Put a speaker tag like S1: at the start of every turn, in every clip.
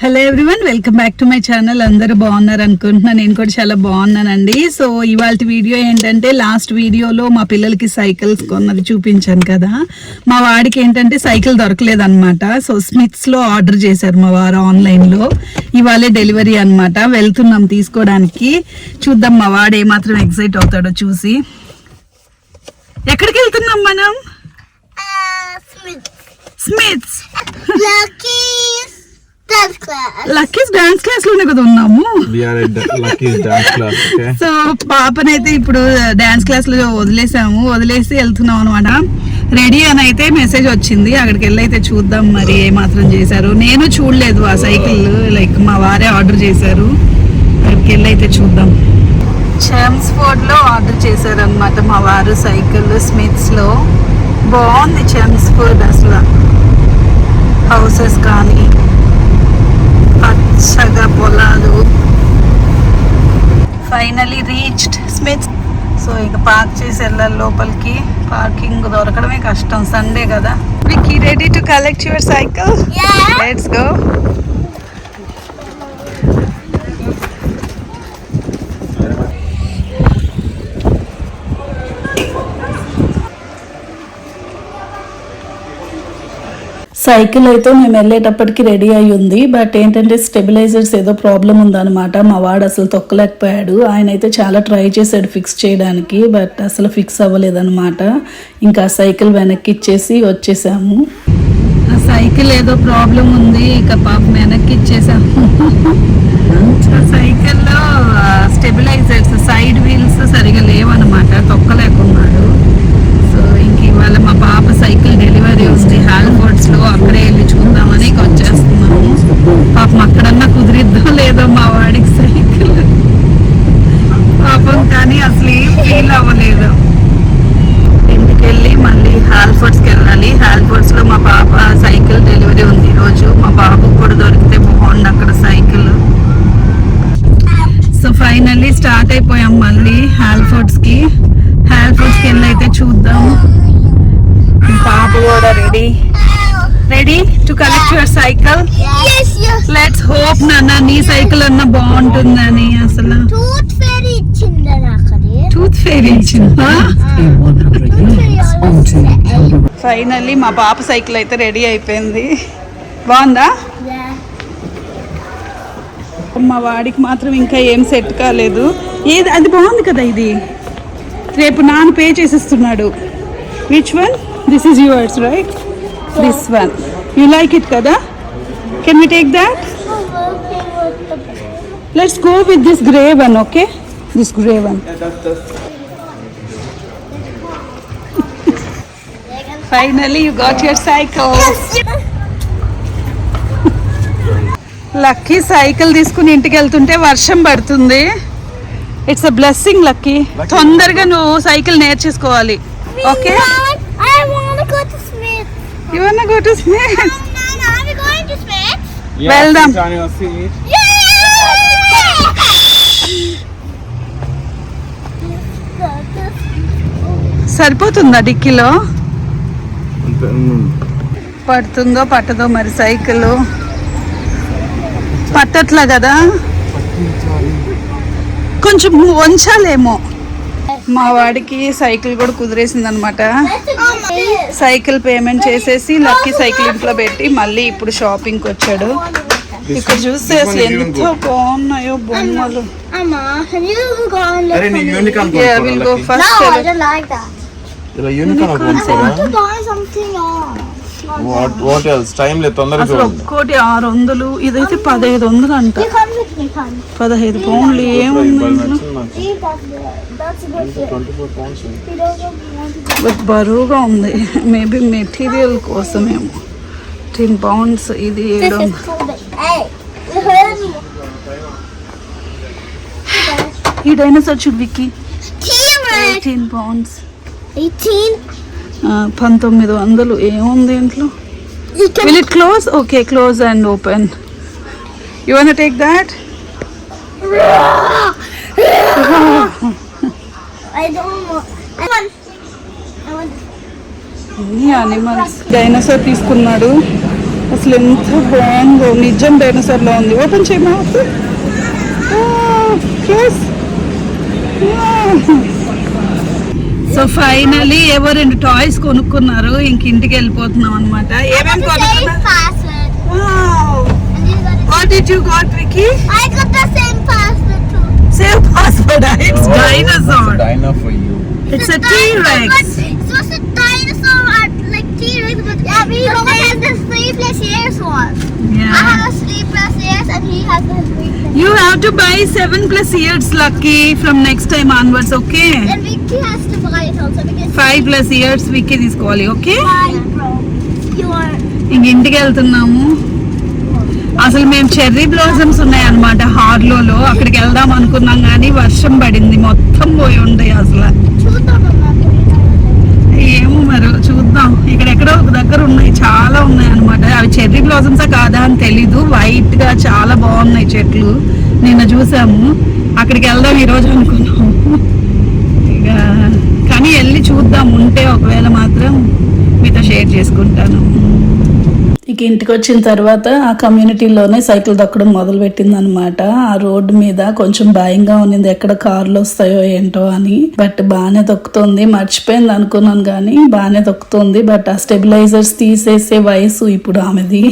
S1: Hello everyone welcome back to my channel అందరూ బాగున్నారు అనుకుంటున్నాను నేను కూడా చాలా బాగున్నానండి. సో ఇవాళ వీడియో ఏంటంటే లాస్ట్ వీడియోలో మా పిల్లలకి సైకిల్స్ కొన్నది చూపించాను కదా. మా వాడికి ఏంటంటే సైకిల్ దొరకలేదు అనమాట సో స్మిత్స్లో ఆర్డర్ చేశారు మా వారు ఆన్లైన్లో. ఇవాళే డెలివరీ అన్నమాట. వెళ్తున్నాం తీసుకోవడానికి. చూద్దాం మా వాడు ఏమాత్రం ఎక్సైట్ అవుతాడో చూసి. ఎక్కడికి వెళ్తున్నాం మనం? Smith's
S2: class.
S1: లక్కీస్ డాన్స్ క్లాస్లోనే కదా ఉన్నాము? సో పాపనైతే ఇప్పుడు డాన్స్ క్లాస్లో వదిలేసాము. వదిలేసి వెళ్తున్నాం అనమాట రెడీ అని అయితే మెసేజ్ వచ్చింది. అక్కడికి వెళ్ళి అయితే చూద్దాం మరి ఏ మాత్రం చేశారు. నేను చూడలేదు ఆ సైకిల్ లైక్ మా వారే ఆర్డర్ చేశారు. అక్కడికి వెళ్ళి అయితే చూద్దాం. చెమ్స్ఫోర్డ్లో ఆర్డర్ చేశారు అనమాట మా వారు సైకిల్ స్మిత్స్లో. బాగుంది చెమ్స్ఫోర్డ్ అసలు. హౌసెస్ కానీ పచ్చగా పొలాలు. ఫైనలీ రీచ్డ్ స్మిత్ సో ఇక పార్క్ చేసి వెళ్ళాలి లోపలికి. పార్కింగ్ దొరకడమే కష్టం సండే కదా. Vicky ready to collect your cycle. Let's go cycle అయితే మేము వెళ్ళేటప్పటికి రెడీ అయి ఉంది. బట్ ఏంటంటే స్టెబిలైజర్స్ ఏదో ప్రాబ్లం ఉందన్నమాట. మా వాడు అసలు తొక్కలేకపోయాడు. ఆయన అయితే చాలా ట్రై చేశాడు ఫిక్స్ చేయడానికి బట్ అసలు ఫిక్స్ అవ్వలేదన్నమాట. ఇంకా సైకిల్ వెనక్కి ఇచ్చేసి వచ్చేసాము. ఆ సైకిల్ ఏదో ప్రాబ్లం ఉంది. ఇక పాప వెనక్కి ఇచ్చేసాము. సైకిల్లో స్టెబిలైజర్స్ సైడ్ వీల్స్ సరిగా లేవన్నమాట తొక్కలేకున్నాడు సో ఇంక ఇవాళ మా పాప సైకిల్ డెలివరీ ఉంది హాల్ఫోర్డ్స్లో అక్కడే వెళ్ళి చూద్దామని ఇక వచ్చేస్తున్నాము పాపం అక్కడన్నా కుదిరిద్దో లేదో మా వాడికి సైకిల్ పాపం కానీ అసలు ఏం ఫీల్ అవ్వలేదు ఇంటికి వెళ్ళి మళ్ళీ హాల్ఫోర్డ్స్కి వెళ్ళాలి హాల్ఫోర్డ్స్లో మా పాప సైకిల్ డెలివరీ ఉంది ఈ రోజు మా బాబుకి కూడా దొరికితే బాగుండు అక్కడ సైకిల్ సో ఫైనల్లీ స్టార్ట్ అయిపోయాం మళ్ళీ కి హాల్ఫోర్డ్స్కి వెళ్ళి అయితే చూద్దాం. పాప కూడా ready. Ready to collect your cycle
S2: Yes, yes.
S1: Let's hope నాన్న నీ సైకిల్ అన్న బాగుంటుందని అసలు. టూత్ ఫెయిర్ ఇచ్చిందా ఫైనల్లీ మా పాప సైకిల్ అయితే రెడీ అయిపోయింది. బాగుందా. మా వాడికి మాత్రం ఇంకా ఏం సెట్ కాలేదు. ఏది అది బాగుంది కదా ఇది? రేపు నాన్న pay చేసిస్తున్నాడు. Which one this is yours right this one you like it కదా? Can we take that let's go with this grey one okay this grey one finally you got your cycle Lucky cycle తీసుకుని ఇంటికి వెళ్తుంటే వర్షం పడుతుంది. It's a blessing Lucky తొందరగా నువ్వు cycle నేర్చేసుకోవాలి. Okay. ఇవన్న గో టు
S3: seat.
S1: సరిపోతుందా డిక్కీలో. పడుతుందో పట్టదో మరి సైకిల్? పట్టట్లా కదా? కొంచెం వంచాలేమో. మా వాడికి సైకిల్ కూడా కుదిరేసింది అనమాట సైకిల్ పేమెంట్ చేసేసి లక్కీ సైకిల్ ఇంట్లో పెట్టి మళ్ళీ ఇప్పుడు షాపింగ్ వచ్చాడు. ఇక్కడ చూస్తే అసలు ఎంత బాగున్నాయో బొమ్మలు. అసలు ఒక్కోటి ఆరు వందలు ఇదైతే పదహైదు వందలు అంట. పదహైదు పౌండ్లు ఏముంది బరువుగా ఉంది మేబీ మెటీరియల్ కోసమేమో టెన్ పౌండ్స్ ఇది ఏడు. ఈ డైనోసార్ చూడు విక్కీ. Eighteen pounds
S2: 18.
S1: పంతొమ్మిది వందలు ఏముంది ఇంట్లో. Will it close okay close and open you want take that
S2: I don't want. I want. I want.
S1: అన్ని అనిమల్స్ డైనోసార్ తీసుకున్నాడు. అసలు ఎంత బాగుందో నిజం డైనోసార్లో ఉంది. ఓపెన్ చేయి మౌత్ క్లోజ్ సో ఫైనలీ ఏవో రెండు టాయ్స్ కొనుక్కున్నారు. ఇంక ఇంటికి వెళ్ళిపోతున్నాం అనమాట ఏమేమి కొనుక్కున్నారు?
S2: Password. And you got
S1: Vicky
S2: I got the same password too.
S1: Same password it's dinosaur
S3: Dino for you.
S1: It's a
S2: dinosaur,
S1: T-Rex
S2: but It was a dinosaur, like T-Rex, but yeah, we but there's the sleepless ears one. I
S1: yeah
S2: have a sleepless ears, and he has the sleepless.
S1: You have to buy seven plus years lucky from next time onwards, okay?
S2: Then Vicky has to buy it also because
S1: five plus years Vicky తీసుకోవాలి okay
S2: Bye, bro. You are.
S1: ఇంక ఇంటికి వెళ్తున్నాము అసలు మేము cherry blossoms ఉన్నాయన్నమాట హార్లోలో. అక్కడికి వెళ్దాం అనుకున్నాం కానీ వర్షం పడింది. మొత్తం పోయి ఉండే అసలు. ఏమో మరి చూద్దాం. ఇక్కడ ఎక్కడో ఒక దగ్గర ఉన్నాయి చాలా ఉన్నాయి అన్నమాట అవి చెర్రీ బ్లాసమ్సా కాదా అని తెలీదు. వైట్గా చాలా బాగున్నాయి చెట్లు. నిన్న చూసాము. అక్కడికి వెళ్దాం ఈరోజు అనుకున్నాము. ఇక కానీ వెళ్ళి చూద్దాం. ఉంటే ఒకవేళ మాత్రం మీతో షేర్ చేసుకుంటాను. ఇక ఇంటికి వచ్చిన తర్వాత ఆ కమ్యూనిటీలోనే సైకిల్ దొక్కడం మొదలు పెట్టింది అనమాట ఆ రోడ్డు మీద కొంచెం భయంగా ఉన్నింది. ఎక్కడ కార్లు వస్తాయో ఏంటో అని. బట్ బాగానే దొక్కుతుంది మర్చిపోయింది అనుకున్నాను కానీ బాగానే దొక్కుతుంది బట్ ఆ స్టెబిలైజర్స్ తీసేసే వయసు ఇప్పుడు ఆమెది.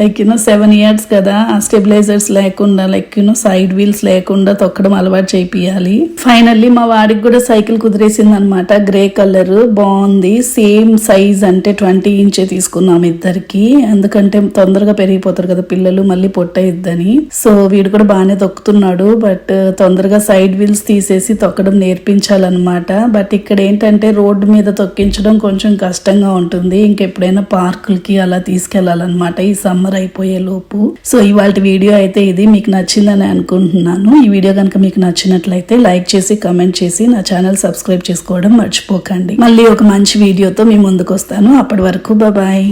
S1: లైక్ యూనో సెవెన్ ఇయర్స్ కదా. ఆ స్టెబిలైజర్స్ లేకుండా లైక్ యూనో సైడ్ వీల్స్ లేకుండా తొక్కడం అలవాటు చేపియాలి. ఫైనల్లీ మా వాడికి కూడా సైకిల్ కుదిరేసింది అనమాట గ్రే కలర్. బాగుంది. సేమ్ సైజ్ అంటే ట్వంటీ ఇంచే తీసుకున్నాం ఇద్దరికి. ఎందుకంటే తొందరగా పెరిగిపోతారు కదా పిల్లలు మళ్ళీ పొట్ట ఇద్దని సో వీడు కూడా బాగానే తొక్కుతున్నాడు. బట్ తొందరగా సైడ్ వీల్స్ తీసేసి తొక్కడం నేర్పించాలన్నమాట. బట్ ఇక్కడ ఏంటంటే రోడ్డు మీద తొక్కించడం కొంచెం కష్టంగా ఉంటుంది. ఇంకెప్పుడైనా పార్కులకి అలా తీసుకెళ్ళాలన్నమాట ఈ సమ్మర్ అయిపోయే లోపు. సో ఇవాళ వీడియో అయితే ఇది. మీకు నచ్చిందని అనుకుంటున్నాను. ఈ వీడియో కనుక మీకు నచ్చినట్లయితే లైక్ చేసి కమెంట్ చేసి నా ఛానల్ సబ్స్క్రైబ్ చేసుకోవడం మర్చిపోకండి. మళ్ళీ ఒక మంచి వీడియోతో మీ ముందుకు వస్తాను అప్పటి వరకు బాయ్